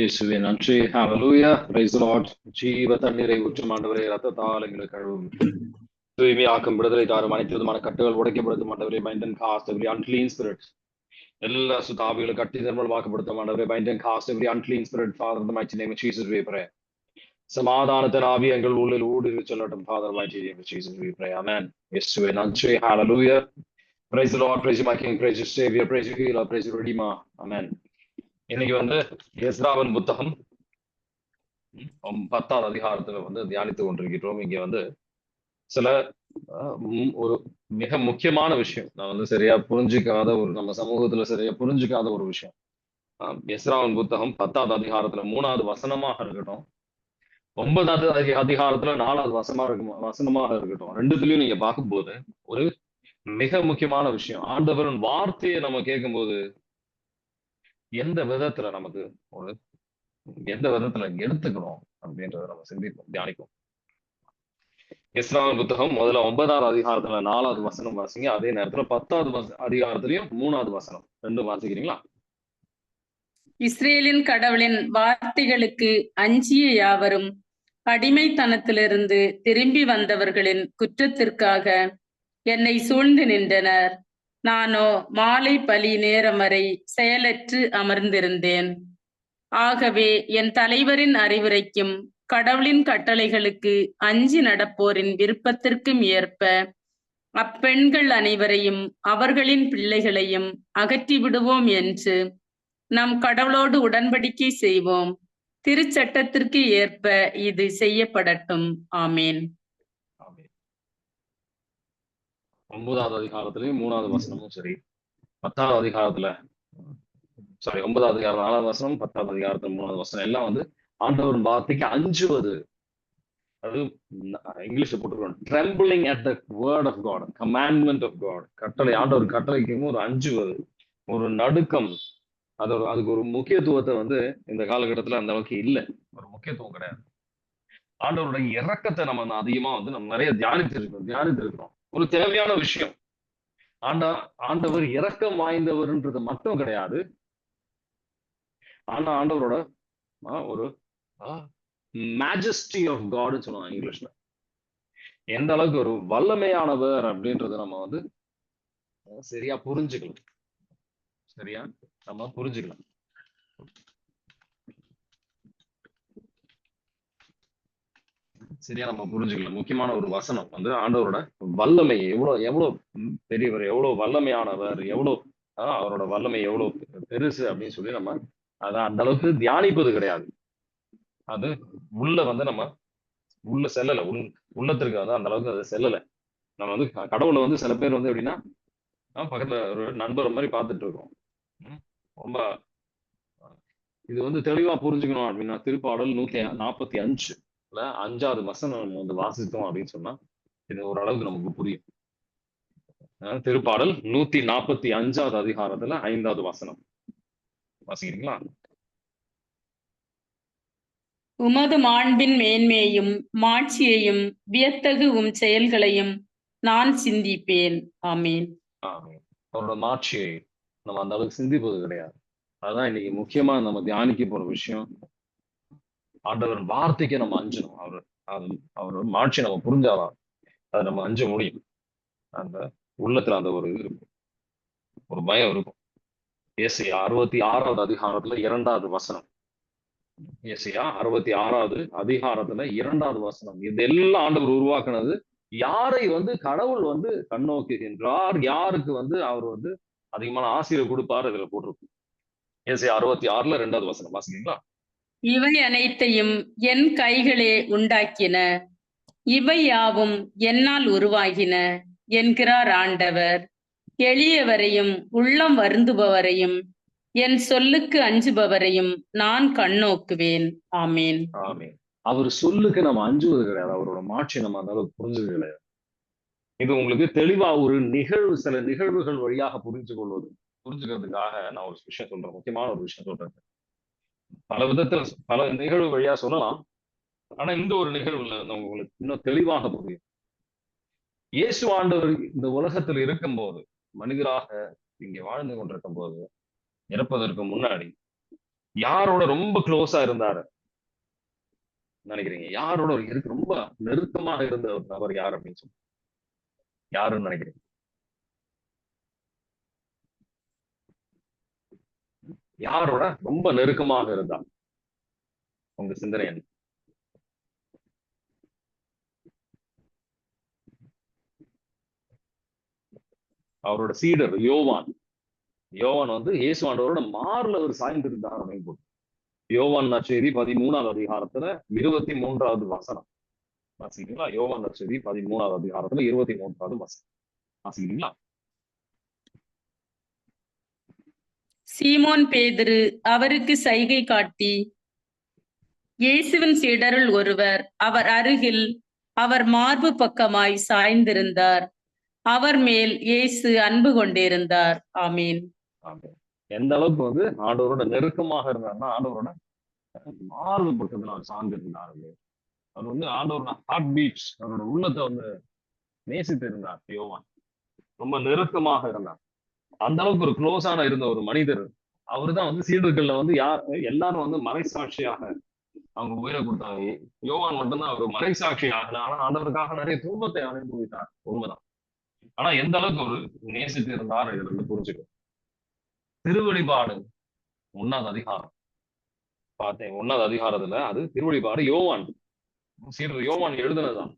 இயேசுவே நன்றி. ஹalleluya praise the lord. ஜீவ தண்ணீரை ஊற்றும் ஆண்டவரே ரத்தத்தால் எங்களை கழுவும். தூய்மையாக்கும் விடுதலை தாரும் அனைத்து விதமான கட்டுகள் உடைக்கப்படுத்தும் ஆண்டவரே bind and cast every unclean spirit எல்லா சுதாவிகளும் கட்டி நிர்மலமாக்கப்படுத்தும் ஆண்டவரே bind and cast every unclean spirit father the mighty name Jesus we pray சமாதானத்தின் ஆவி எங்கள் உள்ளில் ஊடுருவி சொல்லட்டும் father mighty name Jesus we pray amen இயேசுவே நன்றி. ஹalleluya praise the lord. Praise my king. Praise your savior. Praise your healer. Praise your redeemer. Amen. இன்னைக்கு வந்து எஸ்ராவன் புத்தகம் பத்தாவது அதிகாரத்துல வந்து தியானித்து கொண்டிருக்கிறோம். இங்க வந்து சில ஒரு மிக முக்கியமான விஷயம். நான் வந்து சரியா புரிஞ்சுக்காத ஒரு நம்ம சமூகத்துல சரியா புரிஞ்சுக்காத ஒரு விஷயம். எஸ்ராவன் புத்தகம் பத்தாவது அதிகாரத்துல மூணாவது வசனமாக இருக்கட்டும். ஒன்பதாவது அதிகாரத்துல நாலாவது வசமா இருக்கும் வசனமாக இருக்கட்டும். ரெண்டுத்துலயும் நீங்க பார்க்கும்போது ஒரு மிக முக்கியமான விஷயம். ஆண்டவரின் வார்த்தையை நம்ம கேட்கும்போது எந்த விதத்துல நமக்கு ஒரு எந்த விதத்துல எடுத்துக்கணும் அப்படின்றத நம்ம சிந்திப்போம் தியானிப்போம். இஸ்ராவல் புத்தகம் முதல்ல ஒன்பதாவது அதிகாரத்துல நாலாவது வசனம் வாசிங்க. அதே நேரத்துல பத்தாவது வச அதிகாரத்திலையும் மூணாவது வசனம். ரெண்டும் வாசிக்கிறீங்களா? இஸ்ரேலின் கடவுளின் வார்த்தைகளுக்கு அஞ்சிய யாவரும் அடிமைத்தனத்திலிருந்து திரும்பி வந்தவர்களின் குற்றத்திற்காக என்னை சூழ்ந்து நின்றனர். நானோ மாலை பலி நேரம் வரை செயலற்று அமர்ந்திருந்தேன். ஆகவே என் தலைவரின் அறிவுரைக்கும் கடவுளின் கட்டளைகளுக்கு அஞ்சி நடப்போரின் விருப்பத்திற்கும் ஏற்ப அப்பெண்கள் அனைவரையும் அவர்களின் பிள்ளைகளையும் அகற்றி விடுவோம் என்று நம் கடவுளோடு உடன்படிக்கை செய்வோம். திருச்சட்டத்திற்கு ஏற்ப இது செய்யப்படட்டும். ஆமேன். ஒன்பதாவது அதிகாரத்திலையும் மூணாவது வசனமும் சரி. பத்தாவது அதிகாரத்துல சாரி ஒன்பதாவது அதிகாரம் நாலாவது வசனம் பத்தாவது அதிகாரத்துல மூணாவது வசனம் எல்லாம் வந்து ஆண்டவரின் வார்த்தைக்கு அஞ்சுவது. அது இங்கிலீஷ்ல போட்டுருக்கோம் trembling at the word of God commandment of God கட்டளை ஆண்டவர் கட்டளைக்கு ஒரு அஞ்சுவது ஒரு நடுக்கம். அது ஒரு அதுக்கு ஒரு முக்கியத்துவத்தை வந்து இந்த காலகட்டத்துல அந்த அளவுக்கு இல்லை. ஒரு முக்கியத்துவம் கிடையாது. ஆண்டவருடைய இறக்கத்தை நம்ம அதிகமா வந்து நம்ம நிறைய தியானித்திருக்கோம் தியானித்திருக்கிறோம். ஒரு தேவையான விஷயம். ஆண்டா ஆண்டவர் இரக்கம் வாய்ந்தவர்ன்றது மட்டும் கிடையாது. ஆனா ஆண்டவரோட ஒரு மேஜஸ்டி ஆஃப் காட்னு சொல்லுவாங்க இங்கிலீஷ்ல. எந்த அளவுக்கு ஒரு வல்லமையானவர் அப்படின்றத நம்ம வந்து சரியா புரிஞ்சுக்கலாம் சரியா? நம்ம புரிஞ்சுக்கலாம். சரியா நம்ம புரிஞ்சுக்கலாம். முக்கியமான ஒரு வசனம் வந்து ஆண்டவரோட வல்லமை எவ்வளவு எவ்வளவு பெரியவர் எவ்வளவு வல்லமையானவர் எவ்வளவு ஆஹ், அவரோட வல்லமை எவ்வளவு பெருசு அப்படின்னு சொல்லி நம்ம அதை அந்த அளவுக்கு தியானிப்பது கிடையாது. அது உள்ள வந்து நம்ம உள்ள செல்லலை. உள் உள்ளத்திற்கு வந்து அந்த அளவுக்கு அது செல்லலை. நம்ம வந்து கடவுளை வந்து சில பேர் வந்து எப்படின்னா பக்கத்துல ஒரு நண்பர் மாதிரி பார்த்துட்டு இருக்கோம். ரொம்ப இது வந்து தெளிவா புரிஞ்சுக்கணும் அப்படின்னா திருப்பாடல் நூத்தி நாற்பத்தி அஞ்சு. ல அஞ்சாவது வசனம் நம்ம வந்து வாசித்தோம் அப்படின்னு சொன்னா இது ஓரளவுக்கு நமக்கு புரியும். திருப்பாடல் நூத்தி நாற்பத்தி அஞ்சாவது அதிகாரத்துல ஐந்தாவது வசனம். வாசிக்கிறீங்களா? உமது மாண்பின் மேன்மையையும் மாட்சியையும் வியத்தகு உம் செயல்களையும் நான் சிந்திப்பேன். ஆமேன். ஆமென். அவரோட மாட்சியை நம்ம அந்த அளவுக்கு சிந்திப்பது கிடையாது. அதான் இன்னைக்கு முக்கியமா நம்ம தியானிக்க போற விஷயம். ஆண்டவர் வார்த்தைக்கு நம்ம அஞ்சணும் அவர் அது அவர் மாட்சி நம்ம புரிஞ்சாதான் அதை நம்ம அஞ்ச முடியும். அந்த உள்ளத்துல அந்த ஒரு இது இருக்கும். ஒரு பயம் இருக்கும். ஏசையா அறுபத்தி ஆறாவது அதிகாரத்துல இரண்டாவது வசனம். ஏசியா அறுபத்தி ஆறாவது அதிகாரத்துல இரண்டாவது வசனம். இதெல்லாம் ஆண்டவர் உருவாக்குனது யாரை வந்து கடவுள் வந்து கண்ணோக்குகின்றார்? யாருக்கு வந்து அவர் வந்து அதிகமான ஆசிரியர் கொடுப்பார்? இதுல போட்டிருக்கும் ஏசியா அறுபத்தி ஆறுல ரெண்டாவது வசனம் வாசிக்கிறீங்களா? இவை அனைத்தையும் என் கைகளே உண்டாக்கின. இவை யாவும் என்னால் உருவாகின என்கிறார் ஆண்டவர். எளியவரையும் உள்ளம் வருந்துபவரையும் என் சொல்லுக்கு அஞ்சுபவரையும் நான் கண்ணோக்குவேன். ஆமேன். ஆமேன். அவர் சொல்லுக்கு நம்ம அஞ்சுவது கிடையாது. அவரோட மாட்சி நம்ம அந்த அளவுக்கு புரிஞ்சது கிடையாது இது உங்களுக்கு தெளிவா ஒரு நிகழ்வு சில நிகழ்வுகள் வழியாக புரிஞ்சு கொள்வது புரிஞ்சுக்கிறதுக்காக நான் ஒரு விஷயம் சொல்றேன். முக்கியமான ஒரு விஷயம் சொல்றேன். பல விதத்துல பல நிகழ்வு வழியா சொல்லலாம். ஆனா இந்த ஒரு நிகழ்வுல நம்ம உங்களுக்கு இன்னும் தெளிவாக புரியும். இயேசு ஆண்டவர் இந்த உலகத்தில் இருக்கும்போது மனிதராக இங்கே வாழ்ந்து கொண்டிருக்கும் போது இறப்பதற்கு முன்னாடி யாரோட ரொம்ப க்ளோஸா இருந்தாரு? நினைக்கிறீங்க? யாரோட இருக்கு? ரொம்ப நெருக்கமாக இருந்த ஒரு நபர் யார் அப்படின்னு சொல்லி யாருன்னு நினைக்கிறீங்க? யாரோட? ரொம்ப நெருக்கமாக இருந்தாங்க உங்க சிந்தனை என்ன? அவரோட சீடர் யோவான். யோவான் வந்து இயேசுவாண்டவரோட மாறுல அவர் சாய்ந்திருந்தார் அப்படின்னு போட்டு யோவான் நச்சேரி பதிமூணாவது அதிகாரத்துல இருபத்தி மூன்றாவது வசனம். வாசிக்கிறீங்களா? யோவான் நச்சேரி பதிமூணாவது அதிகாரத்துல இருபத்தி மூன்றாவது வசனம். வாசிக்கிறீங்களா? சீமோன் பேதிரு அவருக்கு சைகை காட்டி இயேசுவின் சீடருள் ஒருவர் அவர் அருகில் அவர் மார்பு பக்கமாய் சாய்ந்திருந்தார். அவர் மேல் இயேசு அன்பு கொண்டிருந்தார். ஆமீன். எந்த அளவுக்கு வந்து ஆண்டவரோட நெருக்கமாக இருந்தார்னா ஆண்டவரோட மார்பு பக்கத்துல அவர் சார்ந்திருந்தார் அவர் வந்து ஆண்டவரோட ஹார்ட் பீட்ஸ் அவரோட உள்ளத்தை வந்து நேசித்திருந்தார் யோவான். ரொம்ப நெருக்கமாக இருந்தார். அந்த அளவுக்கு ஒரு க்ளோஸான இருந்த ஒரு மனிதர். அவர்தான் வந்து சீடர்கள்ல வந்து யார் எல்லாரும் வந்து மறைசாட்சியாக அவங்க உயிரை கொடுத்தாங்க. யோவான் மட்டும்தான் அவர் மறைசாட்சியாக ஆனா ஆண்டவருக்காக நிறைய துன்பத்தை அனுபவித்தார். உண்மைதான். ஆனா எந்த அளவுக்கு ஒரு நேசித்து இருந்தார் இதுல இருந்து புரிஞ்சுக்கணும். திருவழிபாடு ஒன்னாவது அதிகாரம். பார்த்தேன் ஒன்னாவது அதிகாரத்துல அது திருவழிபாடு யோவான். சீடர் யோவான் எழுதுனதுதான்.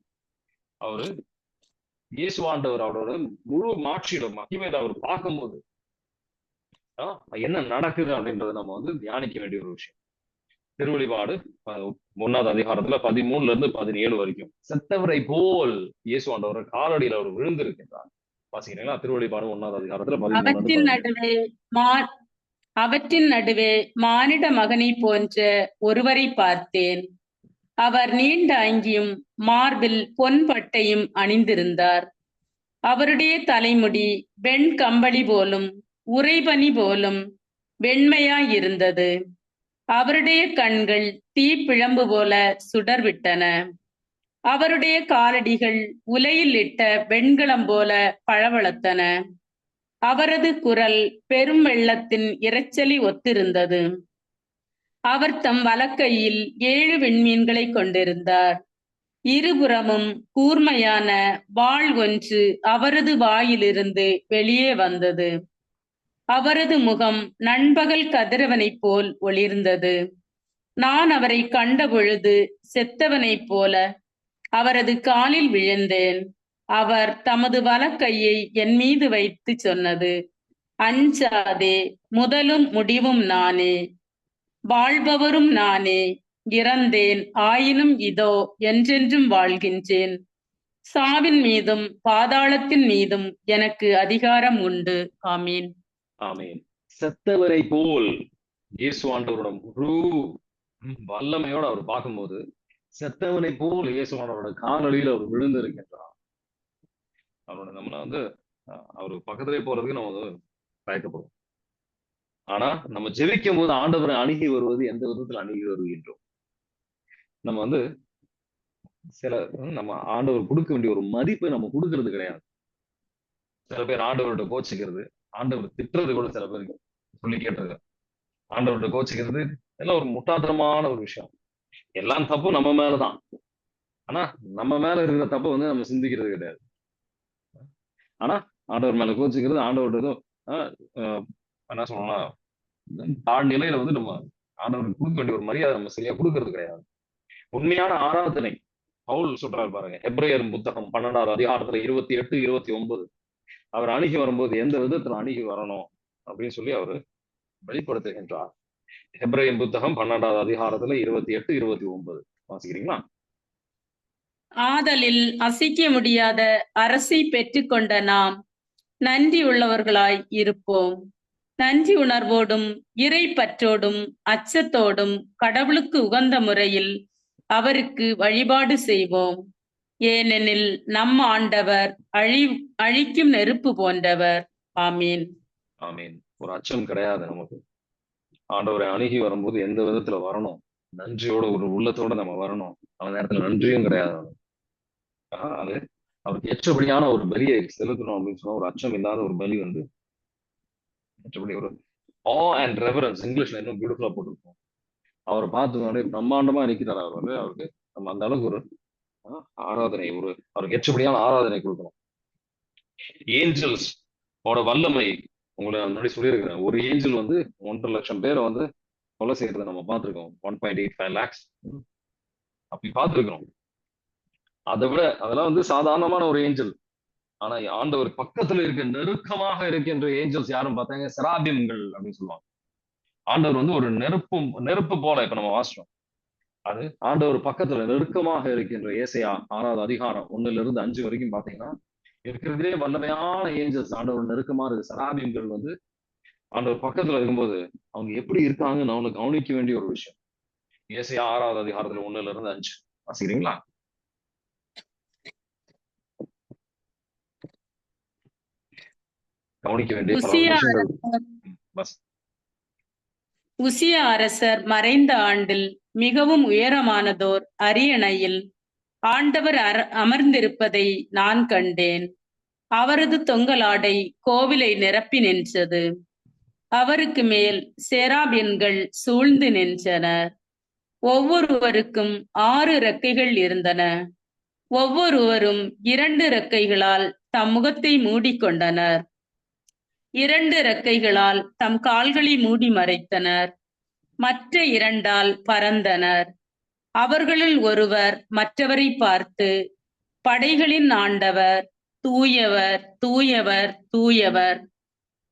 அவரு இயேசுவாண்டவர் அவரோட முழு மாட்சியில மகிமையில அவர் பார்க்கும்போது. என்ன நடக்குது அப்படின்றத நம்ம வந்து தியானிக்க வேண்டிய ஒரு விஷயம். திருவழிபாடு ஒன்னாவது அதிகாரத்துல பதிமூணுல இருந்து பதினேழு வரைக்கும். செத்தவரை போல் இயேசுவாண்டவர் காலடியில அவர் விழுந்திருக்கின்றார். வாசிக்கிறீங்களா? திருவழிபாடு ஒன்னாவது அதிகாரத்துல அவற்றின். நடுவே மா அவற்றின் நடுவே மானிட மகனை போன்ற ஒருவரை பார்த்தேன். அவர் நீண்ட அங்கியும் மார்பில் பொன் பட்டையும் அணிந்திருந்தார். அவருடைய தலைமுடி வெண் கம்பளி போலும் உறைபனி போலும் வெண்மையாயிருந்தது. அவருடைய கண்கள் தீப்பிழம்பு போல சுடர்விட்டன. அவருடைய காலடிகள் உலையில் இட்ட வெண்கலம் போல பளபளத்தன. அவரது குரல் பெரும் வெள்ளத்தின் இரைச்சலி ஒத்திருந்தது. அவர் தம் வலக்கையில் ஏழு விண்மீன்களை கொண்டிருந்தார். இருபுறமும் கூர்மையான வாள் ஒன்று அவரது வாயிலிருந்து வெளியே வந்தது. அவரது முகம் நண்பகல் கதிரவனைப் போல் ஒளிர்ந்தது. நான் அவரை கண்டபொழுது செத்தவனைப் போல அவரது காலில் விழுந்தேன். அவர் தமது வலக்கையை என் மீது வைத்து சொன்னது அஞ்சாதே முதலும் முடிவும் நானே. வாழ்பவரும் நானே இறந்தேன் ஆயினும் இதோ என்றென்றும் வாழ்கின்றேன். சாவின் மீதும் பாதாளத்தின் மீதும் எனக்கு அதிகாரம் உண்டு. ஆமீன். ஆமீன். செத்தவரை போல் இயேசு ஆண்டவரோட முழு வல்லமையோட அவர் பார்க்கும்போது செத்தவனை போல் இயேசு ஆண்டவரோட காலடியில் அவர் விழுந்து இருக்கின்றார் அவரோட நம்மள வந்து அவர் அவரு பக்கத்திலே போறதுக்கு நம்ம வந்து பயக்கப்படுவோம் ஆனா நம்ம ஜெபிக்கும் போது ஆண்டவரை அணுகி வருவது எந்த விதத்துல அணுகி வருகின்றோம்? நம்ம வந்து சில நம்ம ஆண்டவர் கொடுக்க வேண்டிய ஒரு மதிப்பை நம்ம கொடுக்கறது கிடையாது. சில பேர் ஆண்டவர்கிட்ட கோச்சிக்கிறது ஆண்டவர் திட்டுறது கூட சில பேருக்கு சொல்லி கேட்டது ஆண்டவர்கிட்ட கோச்சிக்கிறது எல்லாம் ஒரு முட்டாள்தனமான ஒரு விஷயம். எல்லாம் தப்பு நம்ம மேலதான். ஆனா நம்ம மேல இருக்கிற தப்பை வந்து நம்ம சிந்திக்கிறது கிடையாது. ஆனா ஆண்டவர் மேல கோச்சிக்கிறது ஆண்டவர்கிட்ட ஆஹ், என்ன சொல்லணும்னா தாழ் நிலையில வந்து நம்ம ஆண்டவருக்கு கொடுக்க வேண்டிய ஒரு மரியாதை நம்ம சரியா கொடுக்கறது கிடையாது. உண்மையான ஆராதனை பவுல் சொல்றாரு பாருங்க எப்ரேயர் புத்தகம் பன்னெண்டாவது அதிகாரத்துல இருபத்தி எட்டு இருபத்தி ஒன்பது. அவர் அணுகி வரும்போது எந்த விதத்துல அணுகி வரணும் அப்படின்னு சொல்லி அவர் வெளிப்படுத்துகின்றார். ஹெப்ரேயன் புத்தகம் பன்னெண்டாவது அதிகாரத்துல இருபத்தி எட்டு இருபத்தி ஒன்பது. வாசிக்கிறீங்களா? ஆதலில் அசைக்க முடியாத அரசை பெற்றுக்கொண்ட நாம் நன்றி உள்ளவர்களாய் இருப்போம். நன்றி உணர்வோடும் இறை பற்றோடும் அச்சத்தோடும் கடவுளுக்கு உகந்த முறையில் அவருக்கு வழிபாடு செய்வோம். ஏனெனில் நம் ஆண்டவர் அழி அழிக்கும் நெருப்பு போன்றவர். ஆமீன். ஆமீன். ஒரு அச்சம் கிடையாது நமக்கு. ஆண்டவரை அணுகி வரும்போது எந்த விதத்துல வரணும்? நன்றியோட ஒரு உள்ளத்தோட நம்ம வரணும். அந்த நேரத்துல நன்றியும் கிடையாது ஆஹ் அது அவருக்கு ஏற்றபடியான ஒரு பலியை செலுத்தணும் அப்படின்னு சொன்னா ஒரு அச்சம் இல்லாத ஒரு பலி வந்து மற்றபடி ஒரு ஆ அண்ட் ரெவரன்ஸ் இங்கிலீஷ்ல இன்னும் பியூட்டிஃபுல்லா போட்டிருக்கோம். அவரை பார்த்து அப்படியே பிரம்மாண்டமா நிற்கிறார் அவர். வந்து அவருக்கு நம்ம அந்த அளவுக்கு ஒரு ஆராதனை ஒரு அவருக்கு எச்சபடியான ஆராதனை கொடுக்கணும். ஏஞ்சல்ஸ் ஓட வல்லமை உங்களை நான் முன்னாடி சொல்லியிருக்கிறேன். ஒரு ஏஞ்சல் வந்து ஒன்றரை லட்சம் பேரை வந்து கொலை செய்யறதை நம்ம பார்த்திருக்கோம். One point eight five lakhs அப்படி பார்த்திருக்கிறோம். அதை விட அதெல்லாம் வந்து சாதாரணமான ஒரு ஏஞ்சல் ஆனா ஆண்டவர் பக்கத்துல இருக்க நெருக்கமாக இருக்கின்ற ஏஞ்சல்ஸ் யாரும் பார்த்தாங்க? செராபியம்கள் அப்படின்னு சொல்லுவாங்க. ஆண்டவர் வந்து ஒரு நெருப்பு நெருப்பு போல இப்ப நம்ம வாசிச்சோம். அது ஆண்டவர் பக்கத்துல நெருக்கமாக இருக்கின்ற ஏசையா ஆறாவது அதிகாரம் ஒண்ணுல இருந்து அஞ்சு வரைக்கும் பாத்தீங்கன்னா இருக்கிறதுலே வல்லமையான ஏஞ்சல்ஸ் ஆண்டவர் நெருக்கமா இருக்கு சராபியங்கள் வந்து ஆண்டவர் பக்கத்துல இருக்கும்போது அவங்க எப்படி இருக்காங்கன்னு அவங்களை கவனிக்க வேண்டிய ஒரு விஷயம். ஏசையா ஆறாவது அதிகாரத்துல ஒண்ணுல இருந்து அஞ்சு. வாசிக்கிறீங்களா? கவனிக்க வேண்டிய உசியா அரசர். மறைந்த ஆண்டில் மிகவும் உயரமானதோர் அரியணையில் ஆண்டவர் அமர்ந்திருப்பதை நான் கண்டேன். அவரது தொங்கலாடை கோவிலை நிரப்பி நின்றது. அவருக்கு மேல் சேராபியன்கள் சூழ்ந்து நின்றனர் ஒவ்வொருவருக்கும் ஆறு ரெக்கைகள் இருந்தன. ஒவ்வொருவரும் இரண்டு ரெக்கைகளால் தம் முகத்தை மூடிக்கொண்டனர். இரண்டு ரெக்கைகளால் தம் கால்களை மூடி மறைத்தனர். மற்ற இரண்டால் பறந்தனர். அவர்களுள் ஒருவர் மற்றவரை பார்த்து படைகளின் ஆண்டவர் தூயவர் தூயவர் தூயவர்.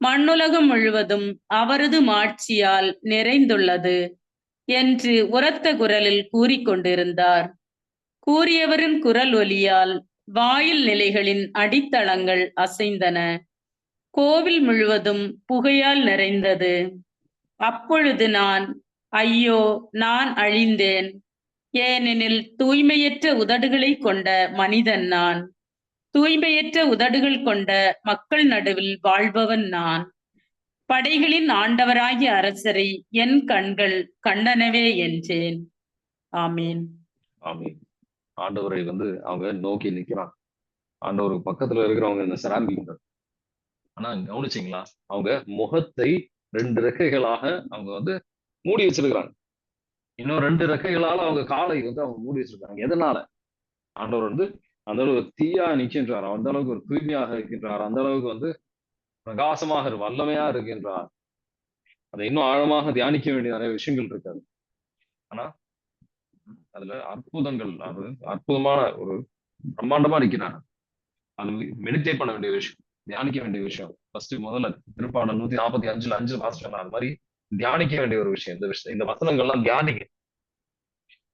மண்ணுலகம் முழுவதும் அவரது மாட்சியால் நிறைந்துள்ளது என்று உரத்த குரலில் கூறிக்கொண்டிருந்தார் கூறியவரின் குரல் ஒலியால் வாயில் நிலைகளின் அடித்தளங்கள் அசைந்தன. கோவில் முழுவதும் புகையால் நிறைந்தது. அப்பொழுது நான் ஐயோ நான் அழிந்தேன். ஏனெனில் தூய்மையற்ற உதடுகளை கொண்ட மனிதன் நான். தூய்மையற்ற உதடுகள் கொண்ட மக்கள் நடுவில் வாழ்பவன் நான். படைகளின் ஆண்டவராகிய அரசரை என் கண்கள் கண்டனவே என்றேன். ஆமீன். ஆமீன். ஆண்டவரை வந்து அவங்க நோக்கி நிற்கிறான். ஆண்டவருக்கு பக்கத்துல இருக்கிறவங்க இந்த செராம்பிங்க ஆனா கவனிச்சிங்களா? அவங்க முகத்தை ரெண்டு ரெக்கைகளாக அவங்க வந்து மூடி வச்சிருக்கிறாங்க. இன்னும் ரெண்டு ரெக்கைகளால அவங்க காலை வந்து அவங்க மூடி வச்சிருக்காங்க எதனால? ஆண்டவர் வந்து அந்த அளவு தீயா நிற்கின்றார் அந்த அளவுக்கு ஒரு தூய்மையாக இருக்கின்றார். அந்த அளவுக்கு வந்து பிரகாசமாக வல்லமையா இருக்கின்றார். அதை இன்னும் ஆழமாக தியானிக்க வேண்டிய நிறைய விஷயங்கள் இருக்காது. ஆனா அதுல அற்புதங்கள் அது அற்புதமான ஒரு பிரம்மாண்டமா நிக்கிறாங்க அது மெடிடேட் பண்ண வேண்டிய விஷயம். தியானிக்க வேண்டிய விஷயம். ஃபர்ஸ்ட் முதல்ல திருப்பாடல் நூத்தி நாற்பத்தி அஞ்சுல அஞ்சு வாசிச்சோம்னா அது மாதிரி தியானிக்க வேண்டிய ஒரு விஷயம். இந்த விஷயம் இந்த வசனங்கள்லாம் தியானிக்க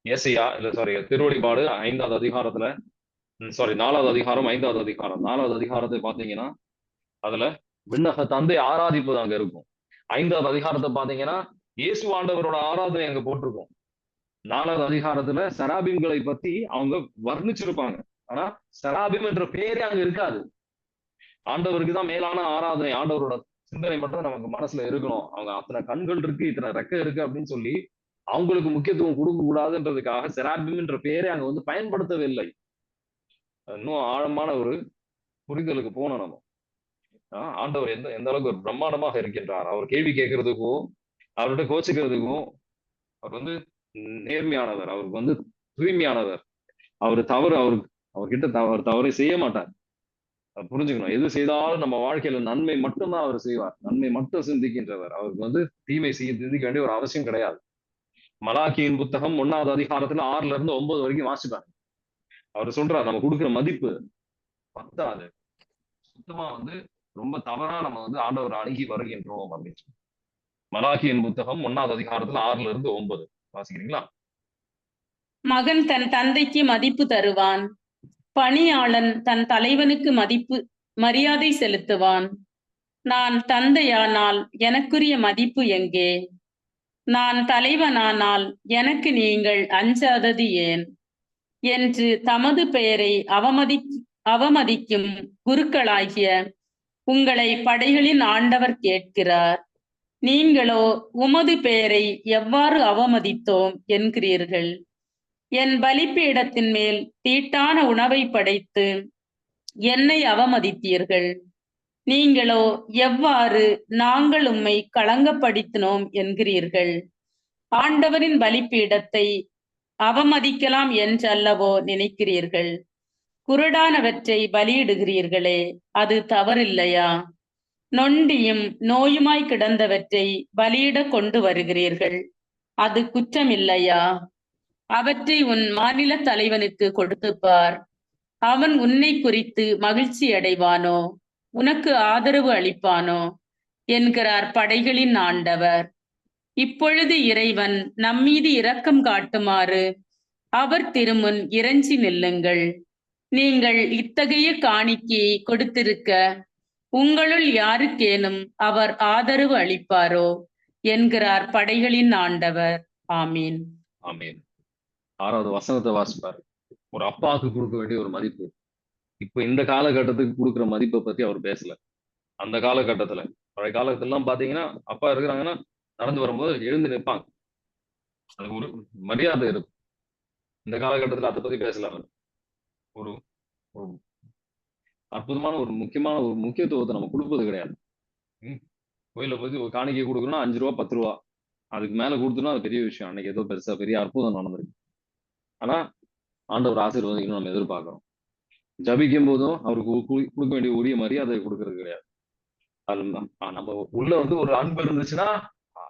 ஏசையா இல்ல சாரி திருவடிபாடு ஐந்தாவது அதிகாரத்துல சாரி நாலாவது அதிகாரம் ஐந்தாவது அதிகாரம். நாலாவது அதிகாரத்தை பாத்தீங்கன்னா அதுல விண்ணக தந்தை ஆராதிப்பு அங்க இருக்கும். ஐந்தாவது அதிகாரத்தை பாத்தீங்கன்னா இயேசு ஆண்டவரோட ஆராதனை அங்க போட்டிருக்கும். நாலாவது அதிகாரத்துல சராபிம்களை பத்தி அவங்க வர்ணிச்சிருப்பாங்க. ஆனா சராபிம் என்ற பேரே அங்க இருக்காது. ஆண்டவருக்கு தான் மேலான ஆராதனை ஆண்டவரோட சிந்தனை மட்டும் நமக்கு மனசுல இருக்கணும். அவங்க அத்தனை கண்கள் இருக்கு இத்தனை ரெக்கம் இருக்கு அப்படின்னு சொல்லி அவங்களுக்கு முக்கியத்துவம் கொடுக்க கூடாதுன்றதுக்காக செராபிம்ன்ற பேரை அங்க வந்து பயன்படுத்தவில்லை. இன்னும் ஆழமான ஒரு புரிதலுக்கு போனோம் நம்ம. ஆண்டவர் எந்த எந்த அளவுக்கு ஒரு பிரம்மாண்டமாக இருக்கின்றார். அவர் கேள்வி கேட்கறதுக்கும் அவர்கிட்ட கோச்சிக்கிறதுக்கும் அவர் வந்து நேர்மையானவர் அவருக்கு வந்து தூய்மையானவர். அவர் தவறு அவருக்கு அவர்கிட்ட தவறு தவறை செய்ய மாட்டார். புரிஞ்சுக்கணும். எது செய்தாலும் நம்ம வாழ்க்கையில நன்மை மட்டும்தான் அவர் செய்வார். நன்மை மட்டும் சிந்திக்கின்றவர். அவருக்கு வந்து தீமை செய்ய சிந்திக்க வேண்டிய ஒரு அவசியம் கிடையாது. மலாக்கியின் புத்தகம் ஒன்னாவது அதிகாரத்துல ஆறுல இருந்து ஒன்பது வரைக்கும் வாசிப்பாங்க அவர் சொல்றார் நம்ம கொடுக்குற மதிப்பு பத்தாது. சுத்தமா வந்து ரொம்ப தவறா நம்ம வந்து ஆண்டவர் அணுகி வருகின்றோம் அப்படின்னு மலாக்கியின் புத்தகம் ஒன்னாவது அதிகாரத்துல ஆறுல இருந்து ஒன்பது. வாசிக்கிறீங்களா? மகன் தன் தந்தைக்கு மதிப்பு தருவான். பணியாளன் தன் தலைவனுக்கு மதிப்பு மரியாதை செலுத்துவான். நான் தந்தையானால் எனக்குரிய மதிப்பு எங்கே? நான் தலைவனானால் எனக்கு நீங்கள் அஞ்சாதது ஏன்? என்று தமது பெயரை அவமதி அவமதிக்கும் குருக்களாகிய உங்களை படைகளின் ஆண்டவர் கேட்கிறார். நீங்களோ உமது பெயரை எவ்வாறு அவமதித்தோம் என்கிறீர்கள்? என் பலிப்பீடத்தின் மேல் தீட்டான உணவை படைத்து என்னை அவமதித்தீர்கள். நீங்களோ எவ்வாறு நாங்கள் உம்மை களங்கப்படுத்தினோம் என்கிறீர்கள். ஆண்டவரின் பலிப்பீடத்தை அவமதிக்கலாம் என்றல்லவோ நினைக்கிறீர்கள். குருடானவற்றை பலியிடுகிறீர்களே அது தவறில்லையா? நொண்டியும் நோயுமாய் கிடந்தவற்றை பலியிட கொண்டு வருகிறீர்கள். அது குற்றமில்லையா? அவற்றை உன் மாநில தலைவனுக்கு கொடுத்துப்பார். அவன் உன்னை குறித்து மகிழ்ச்சி அடைவானோ? உனக்கு ஆதரவு அளிப்பானோ? என்கிறார் படைகளின் ஆண்டவர். இப்பொழுது இறைவன் நம்மீது இரக்கம் காட்டுமாறு அவர் திருமுன் இறைஞ்சி நில்லுங்கள். நீங்கள் இத்தகைய காணிக்கையை கொடுத்திருக்க உங்களுள் யாருக்கேனும் அவர் ஆதரவு அளிப்பாரோ? என்கிறார் படைகளின் ஆண்டவர். ஆமீன். ஆமீன். ஆறாவது வசனத்தை வாசிப்பாரு. ஒரு அப்பாவுக்கு கொடுக்க வேண்டிய ஒரு மதிப்பு. இப்ப இந்த காலகட்டத்துக்கு கொடுக்குற மதிப்பை பத்தி அவர் பேசல. அந்த காலகட்டத்துல. பழைய காலகட்டத்திலாம் பாத்தீங்கன்னா அப்பா இருக்கிறாங்கன்னா நடந்து வரும்போது எழுந்து நிற்பாங்க அது ஒரு மரியாதை இருக்கும். இந்த காலகட்டத்துல அதை பத்தி பேசல அவர். ஒரு ஒரு அற்புதமான ஒரு முக்கியமான ஒரு முக்கியத்துவத்தை நம்ம கொடுப்பது கிடையாது. ம். கோயில பத்தி ஒரு காணிக்கை கொடுக்கணும்னா அஞ்சு ரூபா பத்து ரூபா. அதுக்கு மேல கொடுத்தோம்னா அது பெரிய விஷயம். அன்னைக்கு ஏதோ பெருசா பெரிய அற்புதம் நடந்திருக்கு. ஆனா ஆண்டவர் ஆசீர்வதிக்கணும் நம்ம எதிர்பார்க்கிறோம் ஜபிக்கும் போதும் அவருக்கு கொடுக்க வேண்டிய உரிய மரியாதை கொடுக்கறது கிடையாது. அது நம்ம நம்ம உள்ள வந்து ஒரு அன்பு இருந்துச்சுன்னா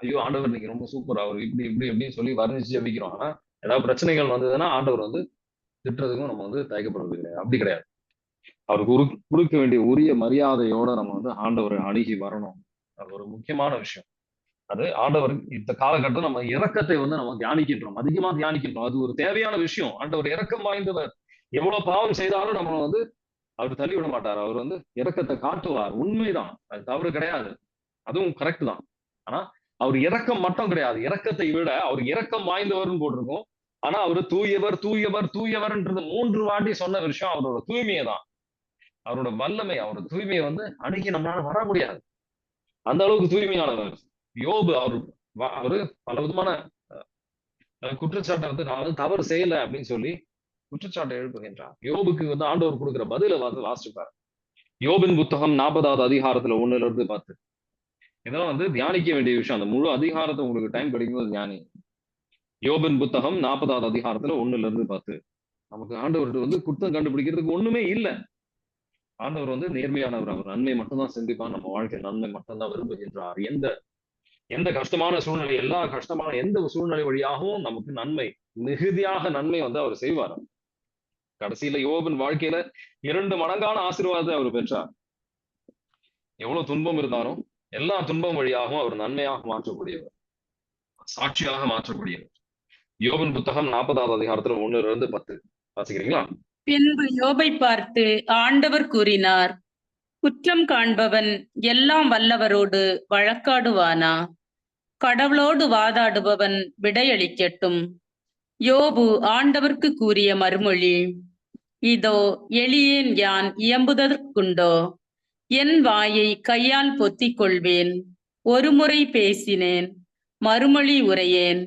ஐயோ ஆண்டவர் நீங்க ரொம்ப சூப்பர் அவர் இப்படி இப்படி இப்படின்னு சொல்லி வர்ணிச்சு ஜபிக்கிறோம். ஆனா ஏதாவது பிரச்சனைகள் வந்ததுன்னா ஆண்டவர் வந்து திட்டுறதுக்கும் நம்ம வந்து தயக்கப்படுறது கிடையாது. அப்படி கிடையாது. அவருக்கு உரு கொடுக்க வேண்டிய உரிய மரியாதையோட நம்ம வந்து ஆண்டவரை அணுகி வரணும். அது ஒரு முக்கியமான விஷயம். அது ஆண்டவர் இந்த காலகட்டம் நம்ம இறக்கத்தை வந்து நம்ம தியானிக்கின்றோம் அதிகமா தியானிக்கின்றோம். அது ஒரு தேவையான விஷயம். ஆண்டவர் இறக்கம் வாய்ந்தவர். எவ்வளவு பாவம் செய்தாலும் நம்ம வந்து அவர் தள்ளி விட மாட்டார். அவர் வந்து இறக்கத்தை காட்டுவார். உண்மைதான். அது தவறு கிடையாது. அதுவும் கரெக்ட் தான். ஆனா அவர் இறக்கம் மட்டும் கிடையாது. இறக்கத்தை விட அவர் இறக்கம் வாய்ந்தவர்னு போட்டிருக்கோம். ஆனா அவர் தூயவர் தூயவர் தூயவர்ன்றது மூன்று வாட்டி சொன்ன விஷயம் அவரோட தூய்மையை தான் அவரோட வல்லமை அவரோட தூய்மையை வந்து அணுகி நம்மளால வர முடியாது. அந்த அளவுக்கு தூய்மையானவர். யோபு அவர் அவரு பல விதமான குற்றச்சாட்டை வந்து நான் வந்து தவறு செய்யல அப்படின்னு சொல்லி குற்றச்சாட்டை எழுப்புகின்றார். யோபுக்கு வந்து ஆண்டவர் கொடுக்குற பதில வந்து வாசிப்பார் யோபின் புத்தகம் நாற்பதாவது அதிகாரத்துல ஒண்ணுல இருந்து பார்த்து இதெல்லாம் வந்து தியானிக்க வேண்டிய விஷயம். அந்த முழு அதிகாரத்தை உங்களுக்கு டைம் கிடைக்கும்போது தியானி. யோபின் புத்தகம் நாற்பதாவது அதிகாரத்துல ஒண்ணுல இருந்து பார்த்து நமக்கு ஆண்டவர்கிட்ட வந்து குற்றம் கண்டுபிடிக்கிறதுக்கு ஒண்ணுமே இல்லை. ஆண்டவர் வந்து நேர்மையானவர். அவர் நன்மை மட்டும்தான் சிந்திப்பார். நம்ம வாழ்க்கை நன்மை மட்டும்தான் விரும்புகின்றார். எந்த எந்த கஷ்டமான சூழ்நிலை எல்லா கஷ்டமான எந்த சூழ்நிலை வழியாகவும் நமக்கு நன்மை மிகுதியாக நன்மை வந்து அவர் செய்வார். கடைசியில யோபின் வாழ்க்கையில இரண்டு மடங்கான ஆசீர்வாதத்தை அவர் பெற்றார். எவ்வளவு துன்பம் இருந்தாலும் எல்லா துன்பம் வழியாகவும் அவர் நன்மையாக மாற்றக்கூடியவர். சாட்சியாக மாற்றக்கூடியவர். யோபின் புத்தகம் நாற்பதாவது அதிகாரத்துல ஒண்ணுல இருந்து பத்து. வாசிக்கிறீங்களா? பின்பு யோபை பார்த்து ஆண்டவர் கூறினார் குற்றம் காண்பவன் எல்லாம் வல்லவரோடு வழக்காடுவானா? கடவுளோடு வாதாடுபவன் விடையளிக்கட்டும். யோபு ஆண்டவர்க்கு கூறிய மறுமொழி இதோ எளியேன் யான் இயம்புதற்குண்டோ? என் வாயை கையால் பொத்திக் கொள்வேன். ஒருமுறை பேசினேன் மறுமொழி உரையேன்.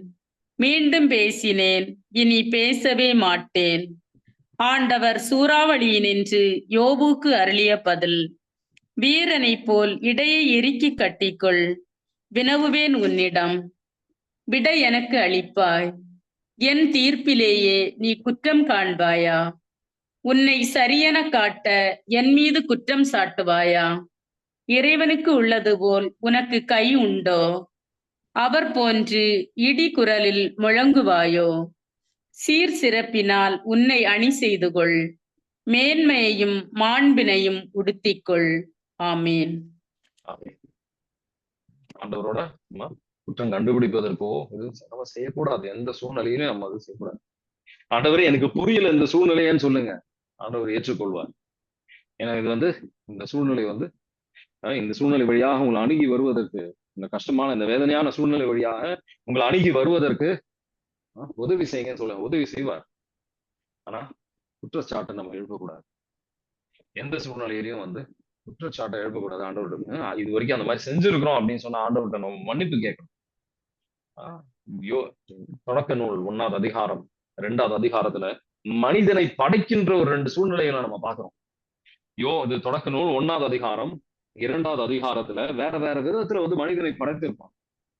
மீண்டும் பேசினேன் இனி பேசவே மாட்டேன். ஆண்டவர் சூறாவளியினின்று யோபுக்கு அருளிய பதில் வீரனைப் போல் இடையை இறுக்கி கட்டிக்கொள். வினவுவேன் உன்னிடம். விடை எனக்கு அளிப்பாய். என் தீர்ப்பிலேயே நீ குற்றம் காண்பாயா? உன்னை சரியென காட்ட என் மீது குற்றம் சாட்டுவாயா? இறைவனுக்கு உள்ளது போல் உனக்கு கை உண்டோ? அவர் போன்று இடி குரலில் முழங்குவாயோ? சீர் சிறப்பினால் உன்னை அணி செய்து கொள் மேன்மையையும் மாண்பினையும் உடுத்திக்கொள். ஆமீன். ஆண்டவரோட நம்ம குற்றம் கண்டுபிடிப்பதற்கோ எதுவும் நம்ம செய்யக்கூடாது. எந்த சூழ்நிலையிலும் நம்ம அது செய்யக்கூடாது. ஆண்டவரே எனக்கு புரியல இந்த சூழ்நிலையன்னு சொல்லுங்க. ஆண்டவர் ஏற்றுக்கொள்வார். ஏன்னா இது வந்து இந்த சூழ்நிலை வந்து இந்த சூழ்நிலை வழியாக உங்களை அணுகி வருவதற்கு இந்த கஷ்டமான இந்த வேதனையான சூழ்நிலை வழியாக உங்களை அணுகி வருவதற்கு உதவி செய்யுங்கன்னு சொல்லுங்க. உதவி செய்வார். ஆனா குற்றச்சாட்டை நம்ம எழுப்பக்கூடாது. எந்த சூழ்நிலையிலையும் வந்து குற்றச்சாட்டை எழுப்பக்கூடாது ஆண்டவர்கிட்ட இது வரைக்கும் அந்த மாதிரி செஞ்சிருக்கிறோம் அப்படின்னு சொன்னா ஆண்டவர்கிட்ட நம்ம மன்னிப்பு கேட்கணும். யோ தொடக்க நூல் ஒன்னாவது அதிகாரம் ரெண்டாவது அதிகாரத்துல மனிதனை படைக்கின்ற ஒரு ரெண்டு சூழ்நிலைகளை நம்ம பாக்குறோம் யோ இது தொடக்க நூல் ஒன்னாவது அதிகாரம் இரண்டாவது அதிகாரத்துல வேற வேற விதத்துல வந்து மனிதனை படைத்திருப்பான்.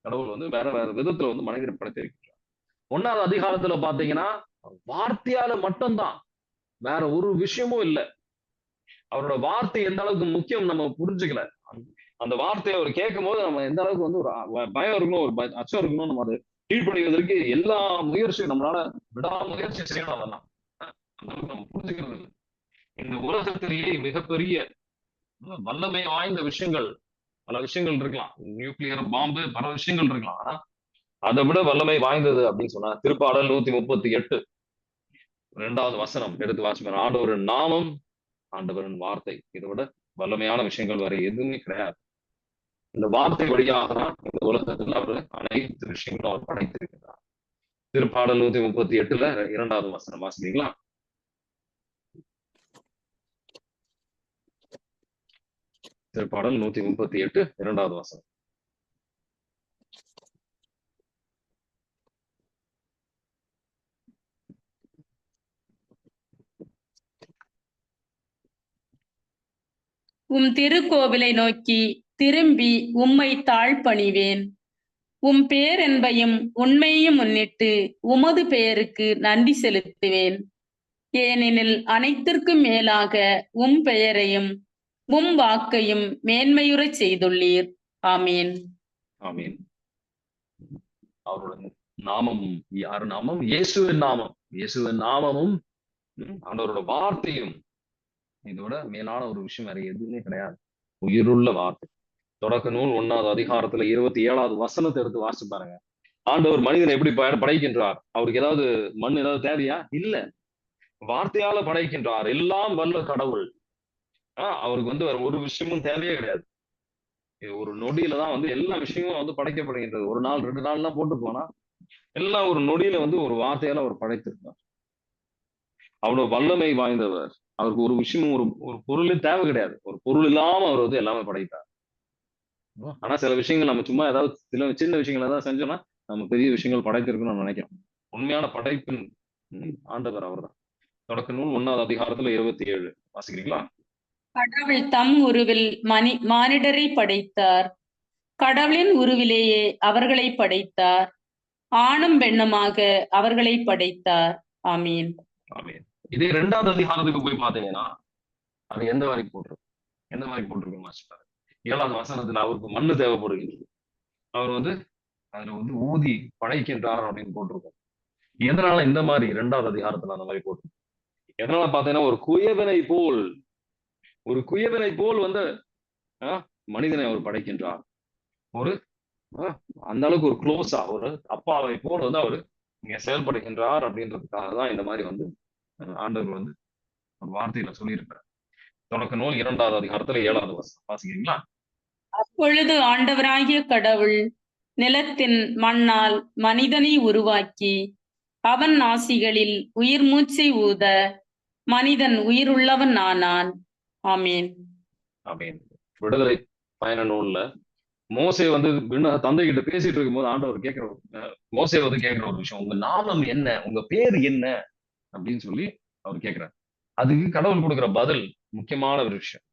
கடவுள் வந்து வேற வேற விதத்துல வந்து மனிதனை படைத்திருக்கிறார். ஒன்னாவது அதிகாரத்துல பாத்தீங்கன்னா வார்த்தையால மட்டும்தான். வேற ஒரு விஷயமும் இல்லை. அவரோட வார்த்தை எந்த அளவுக்கு முக்கியம் நம்ம புரிஞ்சுக்கல. அந்த வார்த்தையை அவர் கேட்கும் போது நம்ம எந்த அளவுக்கு வந்து ஒரு பயம் இருக்கணும் ஒரு அச்சம் இருக்கணும் நம்ம அதை கீழ்ப்படிவதற்கு எல்லா முயற்சியும் நம்மளால விடாமுயற்சி செய்யணும் அதெல்லாம். நம்ம புரிஞ்சுக்கிறது இந்த உலகத்திலேயே மிகப்பெரிய வல்லமை வாய்ந்த விஷயங்கள் பல விஷயங்கள் இருக்கலாம். நியூக்ளியர் பாம்பு பல விஷயங்கள் இருக்கலாம். ஆனா அதை விட வல்லமை வாய்ந்தது அப்படின்னு சொன்னா திருப்பாடல் நூத்தி முப்பத்தி எட்டு. இரண்டாவது வசனம் எடுத்து வாசிப்பேன். ஆண்டவர் நாமம் ஆண்டவரின் வார்த்தை. இதை விட வல்லமையான விஷயங்கள் வேற எதுவுமே கிடையாது. இந்த வார்த்தை வழியாக தான் இந்த உலகத்துல அவர் அனைத்து விஷயங்களும் அவர் படைத்திருக்கிறார். திருப்பாடல் நூத்தி முப்பத்தி எட்டுல இரண்டாவது வசனம் வாசிக்கிறீங்களா? திருப்பாடல் நூத்தி முப்பத்தி எட்டு இரண்டாவது வசனம். உம் திருக்கோவிலை நோக்கி திரும்பி உம்மை தாழ்பணிவேன் உம் பேரென்பையும் உண்மையையும் முன்னிட்டு உமது பெயருக்கு நன்றி செலுத்துவேன். ஏனெனில் அனைத்திற்கும் மேலாக உம் பெயரையும் உம் வாக்கையும் மேன்மையுறச் செய்துள்ளீர். ஆமீன். ஆமீன். அவரோட நாமம் யார் நாமம்? இயேசுவின் நாமம். இயேசுவின் நாமமும் அவரோட வார்த்தையும் இதோட மேலான ஒரு விஷயம் வேற எதுவுமே கிடையாது. உயிருள்ள வார்த்தை. தொடக்க நூல் ஒன்னாவது அதிகாரத்துல இருபத்தி ஏழாவது வசனத்தை எடுத்து வாசிச்சு பாருங்க. ஆண்டவர் மனிதனை எப்படி படைக்கின்றார்? அவருக்கு ஏதாவது மண் ஏதாவது தேவையா? இல்ல. வார்த்தையால படைக்கின்றார். எல்லாம் வல்ல கடவுள். ஆஹ் அவருக்கு வந்து ஒரு விஷயமும் தேவையே கிடையாது. ஒரு நொடியில தான் வந்து எல்லா விஷயமும் வந்து படைக்கப்படுகின்றது. ஒரு நாள் ரெண்டு நாள்லாம் போட்டு போனா எல்லாம் ஒரு நொடியில வந்து ஒரு வார்த்தையால அவர் படைத்திருந்தார். அவ்வளவு வல்லமை வாய்ந்தவர். அவருக்கு ஒரு விஷயமும் ஒரு ஒரு பொருளே தேவை கிடையாது. ஒரு பொருள் இல்லாம அவர் வந்து எல்லாமே படைத்தார் ஆனா சில விஷயங்கள் நம்ம சும்மா ஏதாவது சில சின்ன விஷயங்கள் ஏதாவது செஞ்சோம்னா நம்ம பெரிய விஷயங்கள் படைத்திருக்கணும்னு நம்ம நினைக்கிறோம். உண்மையான படைப்பின் ஆண்டவர் அவர்தான். தொடக்க நூல் ஒன்னாவது அதிகாரத்துல இருபத்தி ஏழு வாசிக்கிறீங்களா? கடவுள் தம் உருவில் மனி மானிடரை படைத்தார். கடவுளின் உருவிலேயே அவர்களை படைத்தார். ஆணும் பெண்ணுமாக அவர்களை படைத்தார். ஆமீன். ஆமென். இதே ரெண்டாவது அதிகாரத்துக்கு போய் பாத்தீங்கன்னா அது எந்த மாதிரி போட்டிருக்கு எந்த மாதிரி போட்டிருக்கு மாஸ்டர் ஏழாவது வசனத்துல அவருக்கு மண்ணு தேவைப்படுகிறது. அவர் வந்து அதுல வந்து ஊதி படைக்கின்றார் அப்படின்னு போட்டிருக்கோம். எதனால இந்த மாதிரி இரண்டாவது அதிகாரத்துல அந்த மாதிரி போட்டிருக்கு? எதனால பாத்தீங்கன்னா ஒரு குயவனை போல் ஒரு குயவனை போல் வந்து ஆஹ், மனிதனை அவர் படைக்கின்றார். ஒரு ஆஹ், அந்த அளவுக்கு ஒரு க்ளோஸா ஒரு அப்பாவை போல் வந்து அவர் இங்க செயல்படுகின்றார் அப்படின்றதுக்காக தான் இந்த மாதிரி வந்து ஆண்டவர் வந்து ஒரு வார்த்தையில சொல்லியிருக்கிறார். தொடக்க நூல் இரண்டாவது அதிகாரத்துல ஏழாவது வசனம். வாசிக்கிறீங்களா? அப்பொழுது ஆண்டவராகிய கடவுள் நிலத்தின் மண்ணால் மனிதனை உருவாக்கி அவன் நாசிகளில் உயிர் மூச்சை ஊத மனிதன் உயிருள்ளவன் ஆனான். ஆமீன். அப்படின்னு விடுதலை பயண நூல்ல மோசே வந்து தந்தை கிட்ட பேசிட்டு இருக்கும்போது ஆண்டவர் கேட்கிற மோசே வந்து கேட்கிற ஒரு விஷயம் உங்க நாமம் என்ன உங்க பேர் என்ன அப்படின்னு சொல்லி அவர் கேட்கிறார் அதுக்கு கடவுள் கொடுக்கிற பதில் முக்கியமான ஒரு விஷயம்.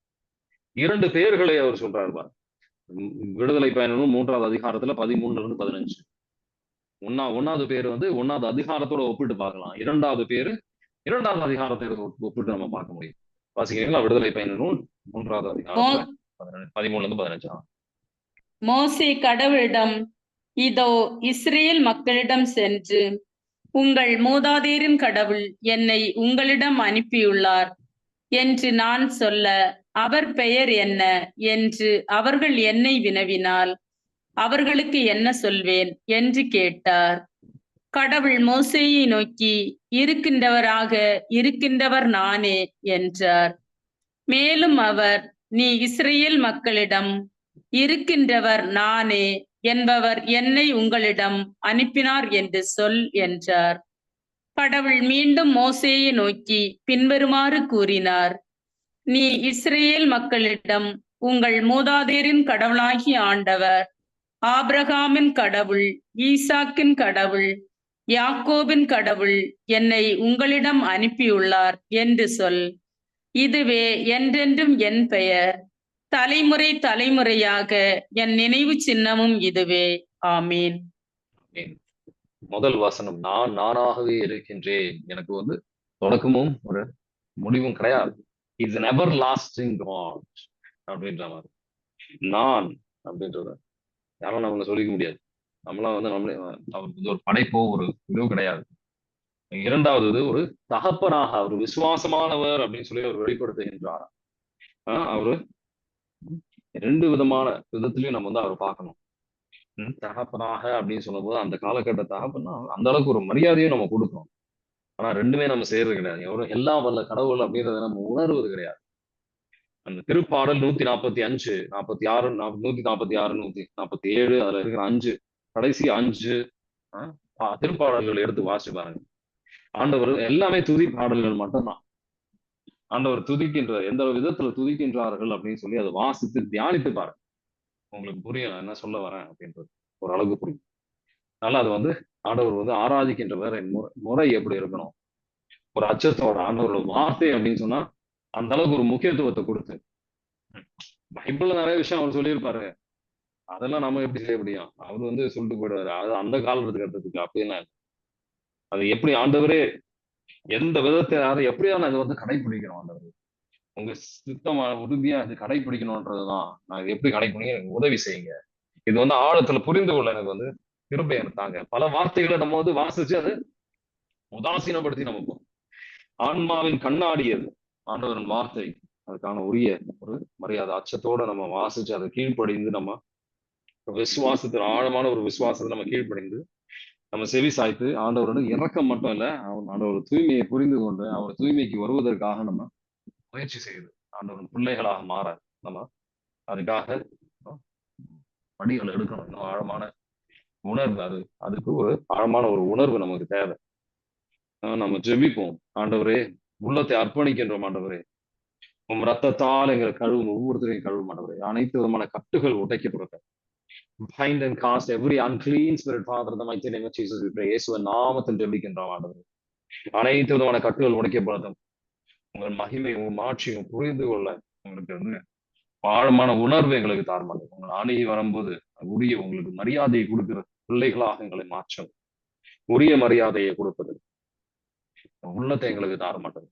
இரண்டு பேர்களை அவர் சொல்றாரு பாரு விடுதலை பயண நூல் மூன்றாவது அதிகாரத்துல பதிமூணுல இருந்து பதினஞ்சு. ஒன்னா ஒன்னாவது பேர் வந்து ஒன்னாவது அதிகாரத்தோட ஒப்பிட்டு பார்க்கலாம். இரண்டாவது பேரு இரண்டாவது அதிகாரத்தை ஒப்~ ஒப்பிட்டு நம்ம பார்க்க முடியும். வாசிக்கிறீங்களா? விடுதலை பயண நூல் மூன்றாவது பதினஞ்சு- பதிமூணுல இருந்து பதினஞ்சு. மோசே கடவுளிடம் இதோ இஸ்ரேல் மக்களிடம் சென்று உங்கள் மூதாதையரின் கடவுள் என்னை உங்களிடம் அனுப்பியுள்ளார் என்று நான் சொல்ல அவர் பெயர் என்ன என்று அவர்கள் என்னை வினவினால் அவர்களுக்கு என்ன சொல்வேன் என்று கேட்டார். கடவுள் மோசையை நோக்கி இருக்கின்றவராக இருக்கின்றவர் நானே என்றார். மேலும் அவர் நீ இஸ்ரேல் மக்களிடம் இருக்கின்றவர் நானே என்பவர் என்னை உங்களிடம் அனுப்பினார் என்று சொல் என்றார். கடவுள் மீண்டும் மோசேயை நோக்கி பின்வருமாறு கூறினார். நீ இஸ்ரேல் மக்களிடம் உங்கள் மூதாதையரின் கடவுளாகி ஆண்டவர் ஆபிரகாமின் கடவுள் ஈசாக்கின் கடவுள் யாக்கோபின் கடவுள் என்னை உங்களிடம் அனுப்பியுள்ளார் என்று சொல். இதுவே என்றென்றும் என் பெயர். தலைமுறை தலைமுறையாக என் நினைவு சின்னமும் இதுவே. ஆமீன். முதல் வசனம் நான் நானாகவே இருக்கின்றேன். எனக்கு வந்து தொடக்கமும் ஒரு முடிவும் கிடையாது. இஸ் an லாஸ்டிங் காட் அப்படின்ற மாதிரி. நான் அப்படின்றத யாரும் நம்ம சொல்லிக்க முடியாது. நம்மளாம் வந்து நம்மளே அவருக்கு ஒரு படைப்போ ஒரு இதுவும் கிடையாது. இரண்டாவது இது ஒரு தகப்பனாக அவர் விசுவாசமானவர் அப்படின்னு சொல்லி அவர் வெளிப்படுத்துகின்றார். ஆஹ் அவரு ரெண்டு விதமான விதத்திலையும் நம்ம வந்து அவர் பார்க்கணும். தகப்பனாக அப்படின்னு சொல்லும்போது அந்த காலகட்ட தகப்பனா அந்த அளவுக்கு ஒரு மரியாதையும் நம்ம கொடுக்கணும். ஆனா ரெண்டுமே நம்ம செய்யறது கிடையாது. எவ்வளவு எல்லாம் வல்ல கடவுள் அப்படின்றத நம்ம உணர்வது கிடையாது. அந்த திருப்பாடல் நூத்தி நாற்பத்தி அஞ்சு நாற்பத்தி ஆறு நூத்தி நாற்பத்தி ஆறு நூத்தி நாற்பத்தி ஏழு அதுல இருக்கிற அஞ்சு கடைசி அஞ்சு திருப்பாடல்கள் எடுத்து வாசிச்சு பாருங்க ஆண்டவர் எல்லாமே துதி பாடல்கள் மட்டும்தான். ஆண்டவர் துதிக்கின்ற எந்த விதத்துல துதிக்கின்றார்கள் அப்படின்னு சொல்லி அதை வாசித்து தியானித்து பாருங்க. உங்களுக்கு புரியும் நான் என்ன சொல்ல வரேன் அப்படின்றது. ஒரு அளவுக்கு புரியும் அதனால அது வந்து ஆண்டவர் வந்து ஆராதிக்கின்ற வேற முறை எப்படி இருக்கணும்? ஒரு அச்சத்தோட ஆண்டவரோட வார்த்தை அப்படின்னு சொன்னா அந்த அளவுக்கு ஒரு முக்கியத்துவத்தை கொடுத்து. பைபிள்ல நிறைய விஷயம் அவர் சொல்லியிருப்பாரு. அதெல்லாம் நம்ம எப்படி செய்ய முடியும்? அவர் வந்து சொல்லிட்டு போயிடுவாரு. அது அந்த காலத்துக்கு கட்டத்துக்கு அப்படின்னா அது எப்படி ஆண்டவரே எந்த விதத்தை அதை எப்படியான அதை வந்து கடைபிடிக்கணும் உங்க சித்தமான உறுதியா அது கடைபிடிக்கணும்ன்றதுதான் நான் இது எப்படி கடைபிடிக்க எனக்கு உதவி செய்யுங்க. இது வந்து ஆழத்துல புரிந்து கொள்ள எனக்கு வந்து கிருபை தாங்க பல வார்த்தைகளை நம்ம வந்து வாசிச்சு அது உதாசீனப்படுத்தி நமக்கு ஆன்மாவின் கண்ணாடி அது. ஆண்டவரின் வார்த்தை. அதுக்கான உரிய ஒரு மரியாதை அச்சத்தோட நம்ம வாசிச்சு அதை கீழ்ப்படிந்து நம்ம விசுவாசத்தில் ஆழமான ஒரு விசுவாசத்தை நம்ம கீழ்ப்படிந்து நம்ம செவி சாய்த்து ஆண்டவரோட இறக்கம் மட்டும் இல்ல அவன் ஆண்டவர் தூய்மையை புரிந்து கொண்டு அவர் தூய்மைக்கு வருவதற்காக நம்ம முயற்சி செய்யுது. ஆண்டவரின் பிள்ளைகளாக மாற நம்ம அதுக்காக அஹ், படிகள் எடுக்கணும். இன்னும் ஆழமான உணர்வு அது அதுக்கு ஒரு ஆழமான ஒரு உணர்வு நமக்கு தேவை. நம்ம ஜெபிப்போம். ஆண்டவரே உள்ளத்தை அர்ப்பணிக்கின்றோம் ஆண்டவரே. உம் ரத்தத்தால் எங்களை கழுவும் ஒவ்வொருத்தரையும் கழுவும் ஆண்டவரே. அனைத்து விதமான கட்டுகள் உடைக்கப்படுறது bind and cast every unclean spirit father in the mighty name of Jesus we pray. நாமத்தில் ஜெபிக்கின்றோம் ஆண்டவர். அனைத்து விதமான கட்டுகள் உடைக்கப்படட்டும் உங்கள் மகிமை உங்கள் மாட்சியும் புரிந்து கொள்ள உங்களுக்கு வந்து ஆழமான உணர்வு எங்களுக்கு தாரமாங்க உங்கள் அணுகி வரும்போது உரிய உங்களுக்கு மரியாதையை கொடுக்கிற பிள்ளைகளாக எங்களை மாற்றும். உரிய மரியாதையை கொடுப்பது உள்ளத்தை எங்களுக்கு தார மாட்டது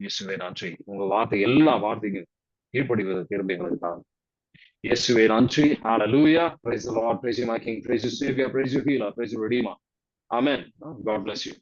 இயேசுவே நன்றி உங்க வார்த்தை எல்லா வார்த்தைக்கும் கீழ்ப்படிவதற்கு திரும்ப எங்களுக்கு தாரும். இயேசுவே நன்றி ஹalleluya praise the lord praise you my king praise you savior praise you healer praise you redeemer amen god bless you